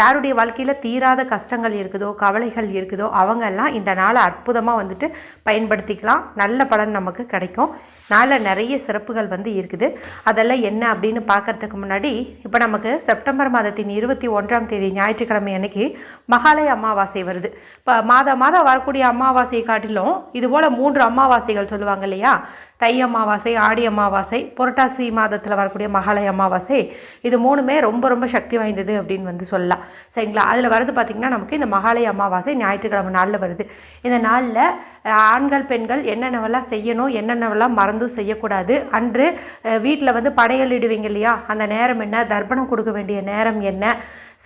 யாருடைய வாழ்க்கையில் தீராத கஷ்டங்கள் இருக்குதோ கவலைகள் இருக்குதோ அவங்கெல்லாம் இந்த நாளை அற்புதமாக வந்துட்டு பயன்படுத்திக்கலாம். நல்ல பலன் நமக்கு கிடைக்கும். நாளில் நிறைய சிறப்புகள் வந்து இருக்குது. அதெல்லாம் என்ன அப்படின்னு பார்க்கறதுக்கு முன்னாடி இப்போ நமக்கு செப்டம்பர் மாதத்தின் இருபத்தி ஒன்றாம் தேதி ஞாயிற்றுக்கிழமை அன்னைக்கு மகாலய அமாவாசை வருது. இப்போ மாத மாதம் வரக்கூடிய அமாவாசையை காட்டிலும் இதுபோல் மூன்று அமாவாசைகள் சொல்லுவாங்க இல்லையா? தை அமாவாசை ஆடி அமாவாசை புரட்டாசி மாதத்தில் வரக்கூடிய மகாலய அமாவாசை. இது மூணுமே ரொம்ப ரொம்ப சக்தி வாய்ந்தது அப்படின்னு வந்து சொல்லலாம். சரிங்களா? அதில் வரது பார்த்திங்கன்னா நமக்கு இந்த மகாலய அமாவாசை ஞாயிற்றுக்கிழமை நாளில் வருது. இந்த நாளில் ஆண்கள் பெண்கள் என்னென்னவெல்லாம் செய்யணும் என்னென்னவெல்லாம் மறந்தும் செய்யக்கூடாது? அன்று வீட்டில் வந்து படையலிடுவீங்க இல்லையா? அந்த நேரம் என்ன? தர்ப்பணம் கொடுக்க வேண்டிய நேரம் என்ன?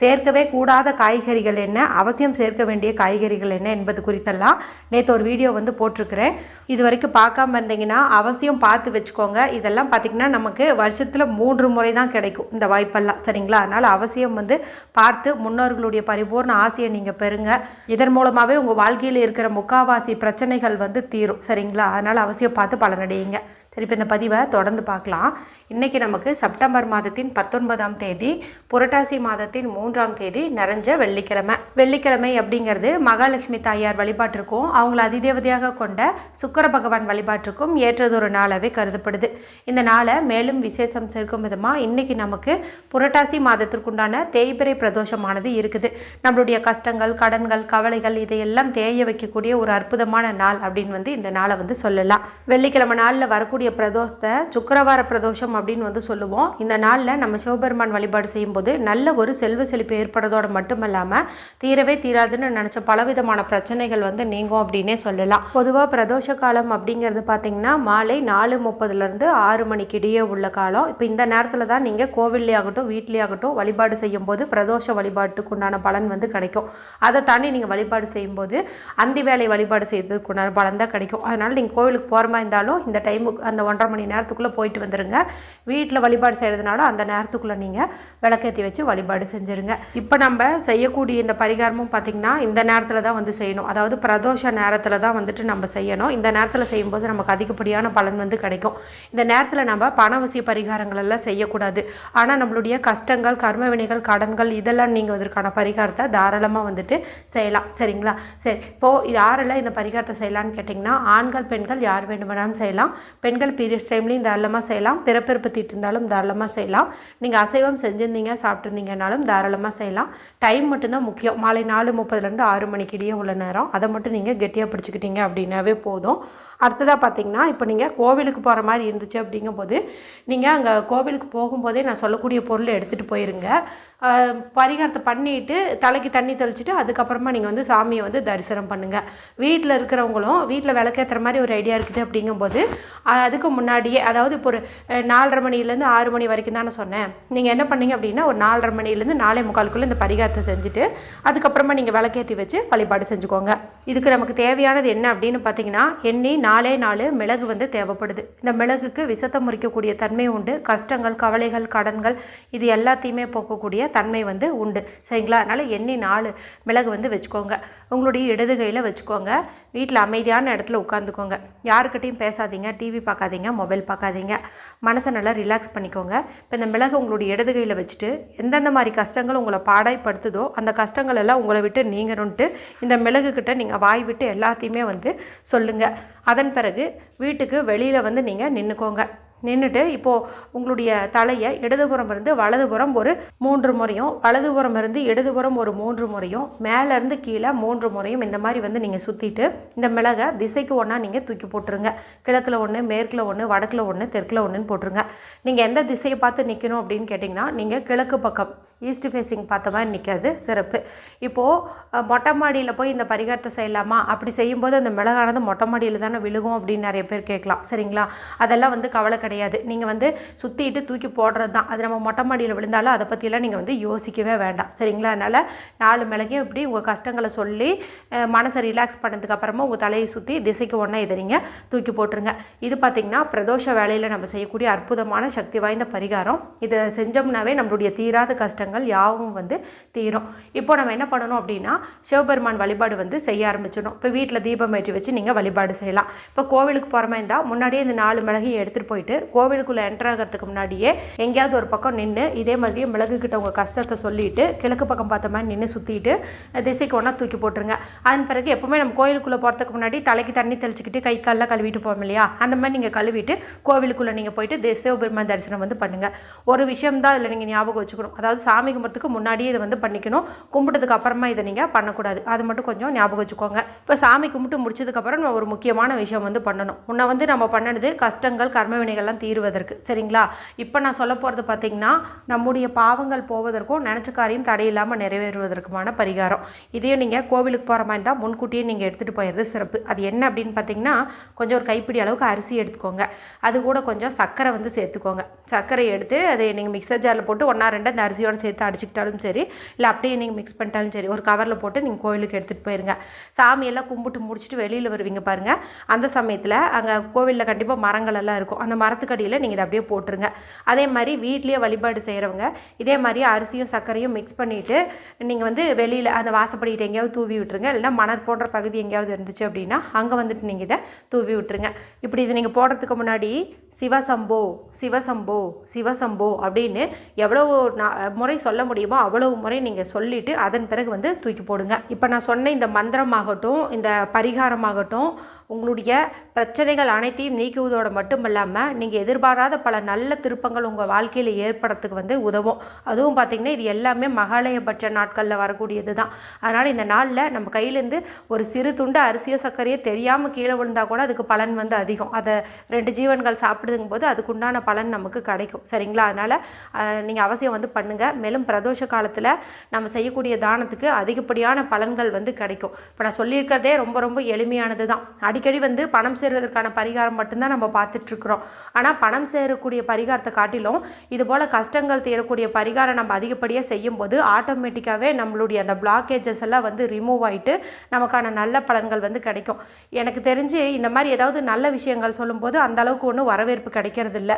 சேர்க்கவே கூடாத காய்கறிகள் என்ன? அவசியம் சேர்க்க வேண்டிய காய்கறிகள் என்ன? என்பது குறித்தெல்லாம் நேற்று ஒரு வீடியோ வந்து போட்டிருக்கிறேன். இது வரைக்கும் பார்க்காம இருந்தீங்கன்னா அவசியம் பார்த்து வச்சுக்கோங்க. இதெல்லாம் பார்த்திங்கன்னா நமக்கு வருஷத்தில் மூன்று முறை தான் கிடைக்கும் இந்த வாய்ப்பெல்லாம். சரிங்களா? அதனால் அவசியம் வந்து பார்த்து முன்னோர்களுடைய பரிபூர்ண ஆசையை நீங்கள் பெறுங்க. இதன் மூலமாகவே உங்கள் வாழ்க்கையில் இருக்கிற முக்காவாசி பிரச்சனைகள் வந்து தீரும். சரிங்களா? அதனால் அவசியம் பார்த்து பலனடையுங்க. சரி இப்போ இந்த பதிவை தொடர்ந்து பார்க்கலாம். இன்றைக்கி நமக்கு செப்டம்பர் மாதத்தின் பத்தொன்பதாம் தேதி புரட்டாசி மாதத்தின் மூன்றாம் தேதி நிறைஞ்ச வெள்ளிக்கிழமை. வெள்ளிக்கிழமை அப்படிங்கிறது மகாலட்சுமி தாயார் வழிபாட்டிற்கும் அவங்கள அதிதேவதையாக கொண்ட சுக்கர பகவான் வழிபாட்டிற்கும் ஏற்றதொரு நாளாகவே கருதப்படுது. இந்த நாளை மேலும் விசேஷம் சேர்க்கும் விதமாக இன்றைக்கி நமக்கு புரட்டாசி மாதத்திற்குண்டான தேய்பிரை பிரதோஷமானது இருக்குது. நம்மளுடைய கஷ்டங்கள் கடன்கள் கவலைகள் இதையெல்லாம் தேய வைக்கக்கூடிய ஒரு அற்புதமான நாள் அப்படின்னு வந்து இந்த நாளை வந்து சொல்லலாம். வெள்ளிக்கிழமை நாளில் வரக்கூடிய பிரதோஷத்தை சுக்கரவார பிரதோஷம் அப்படின்னு வந்து சொல்லுவோம். இந்த நாளில் நம்ம சிவபெருமான் வழிபாடு செய்யும்போது நல்ல ஒரு செல்வ செழிப்பு ஏற்படுறதோடு மட்டும் இல்லாமல் தீரவே தீராதுன்னு நினச்ச பலவிதமான பிரச்சனைகள் வந்து நீங்கும் அப்படின்னே சொல்லலாம். பொதுவாக பிரதோஷ காலம் அப்படிங்கிறது பார்த்தீங்கன்னா மாலை நாலு முப்பதுலேருந்து ஆறு மணிக்கு இடையே உள்ள காலம். இப்போ இந்த நேரத்தில் தான் நீங்கள் கோவில்லே ஆகட்டும் வீட்லேயே ஆகட்டும் வழிபாடு செய்யும்போது பிரதோஷ வழிபாட்டுக்கு உண்டான பலன் வந்து கிடைக்கும். அதை தாண்டி நீங்கள் வழிபாடு செய்யும்போது அந்தி வேலை வழிபாடு செய்யறதுக்கு உண்டான பலன் தான் கிடைக்கும். அதனால் நீங்கள் கோவிலுக்கு போகிற மாதிரி இருந்தாலும் இந்த டைமுக்கு அந்த ஒன்றரை மணி நேரத்துக்குள்ளே போயிட்டு வந்துடுங்க வீட்டில் வழிபாடு செய்கிறதுனால அந்த நேரத்துக்குள்ளே நீங்கள் விளக்கேற்றி வச்சு வழிபாடு செஞ்சுருங்க. இப்போ நம்ம செய்யக்கூடிய இந்த பரிகாரமும் பார்த்திங்கன்னா இந்த நேரத்தில் தான் வந்து செய்யணும். அதாவது பிரதோஷ நேரத்தில் தான் வந்துட்டு நம்ம செய்யணும். இந்த நேரத்தில் செய்யும்போது நமக்கு அதிகப்படியான பலன் வந்து கிடைக்கும். இந்த நேரத்தில் நம்ம பணவசிய பரிகாரங்கள் எல்லாம் செய்யக்கூடாது. ஆனால் நம்மளுடைய கஷ்டங்கள் கர்ம வினைகள் கடன்கள் இதெல்லாம் நீங்கள் அதற்கான பரிகாரத்தை தாராளமாக வந்துட்டு செய்யலாம். சரிங்களா? சரி இப்போது யாரெல்லாம் இந்த பரிகாரத்தை செய்யலான்னு கேட்டிங்கன்னா ஆண்கள் பெண்கள் யார் வேண்டுமானாலும் செய்யலாம். பெண்கள் பீரியட்ஸ் டைம்லேயும் தாராளமாக செய்யலாம். பிறப்பிறப்பு தீட்டு இருந்தாலும் தாராளமாக செய்யலாம். நீங்கள் அசைவம் செஞ்சுருந்தீங்க சாப்பிட்ருந்தீங்கனாலும் தாராளமாக செய்யலாம். டைம் மட்டும்தான் முக்கியம். மாலை நாலு முப்பதுலேருந்து ஆறு மணிக்கு இடையே உள்ள நேரம். அதை மட்டும் நீங்கள் கெட்டியாக பிடிச்சிக்கிட்டீங்க அப்படின்னாவே போதும். அடுத்ததாக பார்த்தீங்கன்னா இப்போ நீங்கள் கோவிலுக்கு போகிற மாதிரி இருந்துச்சு அப்படிங்கும்போது நீங்கள் அங்கே கோவிலுக்கு போகும்போதே நான் சொல்லக்கூடிய பொருளை எடுத்துகிட்டு போயிருங்க. பரிகாரத்தை பண்ணிவிட்டு தலைக்கு தண்ணி தெளிச்சிட்டு அதுக்கப்புறமா நீங்கள் வந்து சாமியை வந்து தரிசனம் பண்ணுங்கள் வீட்டில் இருக்கிறவங்களும் வீட்டில் விளக்கேற்றுற மாதிரி ஒரு ஐடியா இருக்குது அப்படிங்கும்போது அதுக்கு முன்னாடியே அதாவது இப்போ ஒரு நாலரை மணிலேருந்து ஆறு மணி வரைக்கும் தானே சொன்னேன். நீங்கள் என்ன பண்ணீங்க அப்படின்னா ஒரு நாலரை மணிலேருந்து நாலே முக்காலுக்குள்ளே இந்த பரிகாரத்தை செஞ்சுட்டு அதுக்கப்புறமா நீங்கள் விளக்கேற்றி வச்சு வழிபாடு செஞ்சுக்கோங்க. இதுக்கு நமக்கு தேவையானது என்ன அப்படின்னு பார்த்தீங்கன்னா எண்ணி நாலே நாலு மிளகு வந்து தேவைப்படுது. இந்த மிளகுக்கு விஷத்தை முறிக்கக்கூடிய தன்மை உண்டு. கஷ்டங்கள் கவலைகள் கடன்கள் இது எல்லாத்தையுமே போக்கக்கூடிய தன்மை வந்து உண்டு. சரிங்களா? அதனால் எண்ணி நாலு மிளகு வந்து வச்சுக்கோங்க. உங்களுடைய இடது கையில் வச்சுக்கோங்க. வீட்டில் அமைதியான இடத்துல உட்காந்துக்கோங்க யாருக்கிட்டையும் பேசாதீங்க. டிவி பார்க்காதீங்க. மொபைல் பார்க்காதீங்க. மனசை நல்லா ரிலாக்ஸ் பண்ணிக்கோங்க. இப்போ இந்த மிளகு உங்களுடைய இடது கையில் வச்சுட்டு எந்தெந்த மாதிரி கஷ்டங்கள் உங்களை பாடாய்ப்படுத்துதோ அந்த கஷ்டங்கள் எல்லாம் உங்களை விட்டு நீங்கணுன்ட்டு இந்த மிளகு கிட்ட நீங்கள் வாய் விட்டு எல்லாத்தையுமே வந்து சொல்லுங்கள் அதன் பிறகு வீட்டுக்கு வெளியில் வந்து நீங்கள் நின்றுக்கோங்க நின்றுட்டு இப்போது உங்களுடைய தலையை இடதுபுறம் இருந்து வலதுபுறம் ஒரு மூன்று முறையும் வலதுபுறம் இருந்து இடதுபுறம் ஒரு மூன்று முறையும் மேலேருந்து கீழே மூன்று முறையும் இந்த மாதிரி வந்து நீங்கள் சுற்றிட்டு இந்த மிளகை திசைக்கு ஒன்றா நீங்கள் தூக்கி போட்டுருங்க. கிழக்கில் ஒன்று மேற்கில் ஒன்று வடக்கில் ஒன்று தெற்கில் ஒன்றுன்னு போட்டுருங்க. நீங்கள் எந்த திசையை பார்த்து நிற்கணும் அப்படின்னு கேட்டிங்கன்னா நீங்கள் கிழக்கு பக்கம் ஈஸ்ட் ஃபேஸிங் பார்த்த மாதிரி நிற்கிறது சிறப்பு. இப்போது மொட்டை மாடியில் போய் இந்த பரிகாரத்தை செய்யலாமா? அப்படி செய்யும்போது அந்த மிளகானது மொட்டை மாடியில் தானே விழுகும் அப்படின்னு நிறைய பேர் கேட்கலாம். சரிங்களா? அதெல்லாம் வந்து கவலை கிடையாது. நீங்கள் வந்து சுற்றிட்டு தூக்கி போடுறது தான். அது நம்ம மொட்டை மாடியில் விழுந்தாலும் அதை பற்றிலாம் நீங்கள் வந்து யோசிக்கவே வேண்டாம். சரிங்களா? அதனால் நாலு மிளகையும் இப்படி உங்கள் கஷ்டங்களை சொல்லி மனசை ரிலாக்ஸ் பண்ணதுக்கப்புறமா உங்கள் தலையை சுற்றி திசைக்கு ஒன்றா இதை நீங்கள் தூக்கி போட்டுருங்க. இது பார்த்திங்கன்னா பிரதோஷ வேலையில் நம்ம செய்யக்கூடிய அற்புதமான சக்தி வாய்ந்த பரிகாரம். இதை செஞ்சோம்னாவே நம்மளுடைய தீராத கஷ்டங்கள் யாவும் வந்து தீரும். இப்போ நம்ம என்ன பண்ணணும் அப்படின்னா சிவபெருமான் வழிபாடு வந்து செய்ய ஆரம்பிச்சிடணும். இப்போ வீட்டில் தீபம் ஏற்றி வச்சு நீங்கள் வழிபாடு செய்யலாம். இப்போ கோவிலுக்கு போகிற மாதிரி இருந்தால் முன்னாடியே இந்த நாலு மிளகையும் எடுத்துகிட்டு போயிட்டு கோவிலுக்குள்ளே என்டர் ஆகிறதுக்கு முன்னாடியே எங்கேயாவது ஒரு பக்கம் நின்று இதே மாதிரியே மிளகு கிட்ட உங்கள் கஷ்டத்தை சொல்லிட்டு கிழக்கு பக்கம் பார்த்த மாதிரி நின்று சுற்றிட்டு திசைக்கு ஒன்றா தூக்கி போட்டுருங்க. அதன் பிறகு எப்போவுமே நம்ம கோயிலுக்குள்ளே போகிறதுக்கு முன்னாடி தலைக்கு தண்ணி தெளிச்சுக்கிட்டு கை காலில் கழுவிட்டு போவோம் இல்லையா? அந்த மாதிரி நீங்கள் கழுவிட்டு கோவிலுக்குள்ளே நீங்கள் போயிட்டு சிவபெருமான் தரிசனம் வந்து பண்ணுங்கள் ஒரு விஷயம் தான் இதில் நீங்கள் ஞாபகம் வச்சுக்கணும். அதாவது சாமி சாமி கும்பிட்றதுக்கு முன்னாடியே இதை வந்து பண்ணிக்கணும். கும்பிட்டதுக்கு அப்புறமா இதை நீங்கள் பண்ணக்கூடாது. அது மட்டும் கொஞ்சம் ஞாபகம் வச்சுக்கோங்க. இப்போ சாமி கும்பிட்டு முடிச்சதுக்கப்புறம் நம்ம ஒரு முக்கியமான விஷயம் வந்து பண்ணணும். முன்ன வந்து நம்ம பண்ணது கஷ்டங்கள் கர்ம வினைகள்லாம் தீருவதற்கு. சரிங்களா? இப்போ நான் சொல்ல போகிறது பார்த்தீங்கன்னா நம்முடைய பாவங்கள் போவதற்கும் நினச்ச காரியம் தடையில்லாமல் நிறைவேறுவதற்குமான பரிகாரம். இதையும் நீங்கள் கோவிலுக்கு போகிற மாதிரி இருந்தால் முன்கூட்டியே நீங்கள் எடுத்துகிட்டு போயிடுறது சிறப்பு. அது என்ன அப்படின்னு பார்த்தீங்கன்னா கொஞ்சம் ஒரு கைப்பிடி அளவுக்கு அரிசி எடுத்துக்கோங்க. அது கூட கொஞ்சம் சர்க்கரை வந்து சேர்த்துக்கோங்க. சர்க்கரை எடுத்து அதை நீங்கள் மிக்சர் ஜாரில் போட்டு ஒன்றா ரெண்டு அந்த அரிசியோடு சேர்த்து அடிச்சுக்கிட்டாலும் சரி இல்லை அப்படியே நீங்கள் மிக்ஸ் பண்ணிட்டாலும் சரி ஒரு கவரில் போட்டு நீங்கள் கோவிலுக்கு எடுத்துகிட்டு போயிருங்க. சாமியெல்லாம் கும்பிட்டு முடிச்சுட்டு வெளியில் வருவீங்க பாருங்கள் அந்த சமயத்தில் அங்கே கோவிலில் கண்டிப்பாக மரங்கள் எல்லாம் இருக்கும். அந்த மரத்துக்கடியில் நீங்கள் இதை அப்படியே போட்டுருங்க. அதே மாதிரி வீட்லேயே வழிபாடு செய்கிறவங்க இதே மாதிரி அரிசியும் சர்க்கரையும் மிக்ஸ் பண்ணிவிட்டு நீங்கள் வந்து வெளியில் அந்த வாசப்படிக்கிட்ட எங்கேயாவது தூவி விட்டுருங்க. இல்லைன்னா மணல் போன்ற பகுதி எங்கேயாவது இருந்துச்சு அப்படின்னா அங்கே வந்துட்டு நீங்கள் இதை தூவி விட்டுருங்க. இப்படி இது நீங்கள் போடுறதுக்கு முன்னாடி சிவசம்போ சிவசம்போ சிவசம்போ அப்படின்னு எவ்வளோ நா- முறை சொல்ல முடியுமோ அவ்வளவு முறை நீங்கள் சொல்லிவிட்டு அதன் பிறகு வந்து தூக்கி போடுங்க. இப்போ நான் சொன்ன இந்த மந்திரமாகட்டும் இந்த பரிகாரமாகட்டும் உங்களுடைய பிரச்சனைகள் அனைத்தையும் நீக்குவதோடு மட்டுமல்லாமல் நீங்கள் எதிர்பாராத பல நல்ல திருப்பங்கள் உங்கள் வாழ்க்கையில் ஏற்படுறதுக்கு வந்து உதவும். அதுவும் பார்த்திங்கன்னா இது எல்லாமே மகாலயபட்ச நாட்களில் வரக்கூடியது தான். அதனால் இந்த நாளில் நம்ம கையிலேருந்து ஒரு சிறு துண்டு அரிசியோ சர்க்கரையோ தெரியாமல் கீழே விழுந்தால் கூட அதுக்கு பலன் வந்து அதிகம். அதை ரெண்டு ஜீவன்கள் சாப்பிடுதுங்கும் போது அதுக்குண்டான பலன் நமக்கு கிடைக்கும். சரிங்களா? அதனால் நீங்கள் அவசியம் வந்து பண்ணுங்கள் மேலும் பிரதோஷ காலத்தில் நம்ம செய்யக்கூடிய தானத்துக்கு அதிகப்படியான பலன்கள் வந்து கிடைக்கும். இப்போ நான் சொல்லியிருக்கிறதே ரொம்ப ரொம்ப எளிமையானது தான் அடிக்கடி வந்து பணம் சேருவதற்கான பரிகாரம் மட்டும்தான் நம்ம பார்த்துட்ருக்குறோம். ஆனால் பணம் சேரக்கூடிய பரிகாரத்தை காட்டிலும் இது போல் கஷ்டங்கள் தீரக்கூடிய பரிகாரம் நம்ம அதிகப்படியாக செய்யும்போது ஆட்டோமேட்டிக்காகவே நம்மளுடைய அந்த பிளாக்கேஜஸ் எல்லாம் வந்து ரிமூவ் ஆகிட்டு நமக்கான நல்ல பலன்கள் வந்து கிடைக்கும். எனக்கு தெரிஞ்சு இந்த மாதிரி ஏதாவது நல்ல விஷயங்கள் சொல்லும்போது அந்த அளவுக்கு ஒன்றும் வரவேற்பு கிடைக்கிறது இல்லை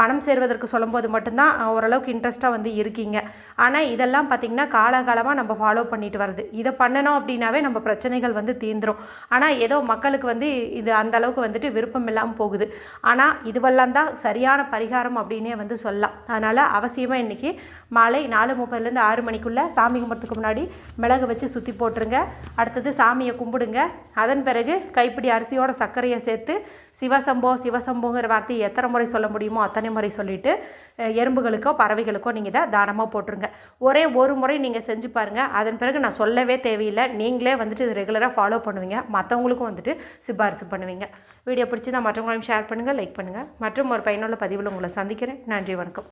பணம் சேர்வதற்கு சொல்லும்போது மட்டும்தான் ஓரளவுக்கு இன்ட்ரெஸ்ட்டாக வந்து இருக்கீங்க. ஆனால் இதெல்லாம் பார்த்திங்கன்னா காலகாலமாக நம்ம ஃபாலோ பண்ணிட்டு வருது இதை பண்ணணும் அப்படின்னாவே நம்ம பிரச்சனைகள் வந்து தீந்துரும் ஆனால் ஏதோ மக்களுக்கு வந்து இது அந்த அளவுக்கு வந்துட்டு விருப்பம் இல்லாமல் போகுது. ஆனால் இதுவெல்லாம் தான் சரியான பரிகாரம் அப்படின்னே வந்து சொல்லலாம். அதனால் அவசியமாக இன்றைக்கி மாலை நாலு முப்பதுலேருந்து ஆறு மணிக்குள்ளே சாமி கும்பிட்றதுக்கு முன்னாடி மிளகு வச்சு சுற்றி போட்டுருங்க. அடுத்தது சாமியை கும்பிடுங்க. அதன் பிறகு கைப்பிடி அரிசியோட சர்க்கரையை சேர்த்து சிவசம்போ சிவசம்போங்கிற வார்த்தையை எத்தனை முறை சொல்ல முடியுமோ அத்தனை முறை சொல்லிவிட்டு எறும்புகளுக்கோ பறவைகளுக்கோ நீங்கள் இதை தானமாக போட்டுருங்க. ஒரே ஒரு முறை நீங்கள் செஞ்சு பாருங்கள் அதன் பிறகு நான் சொல்லவே தேவையில்லை. நீங்களே வந்துட்டு இது ரெகுலராக ஃபாலோ பண்ணுவீங்க. மற்றவங்களுக்கும் வந்துட்டு சிபாரிசு பண்ணுவீங்க. வீடியோ பிடிச்சி தான் மற்றவங்களையும் ஷேர் பண்ணுங்கள் லைக் பண்ணுங்கள் மற்றும் ஒரு பயனுள்ள பதிவில் உங்களை சந்திக்கிறேன். நன்றி வணக்கம்.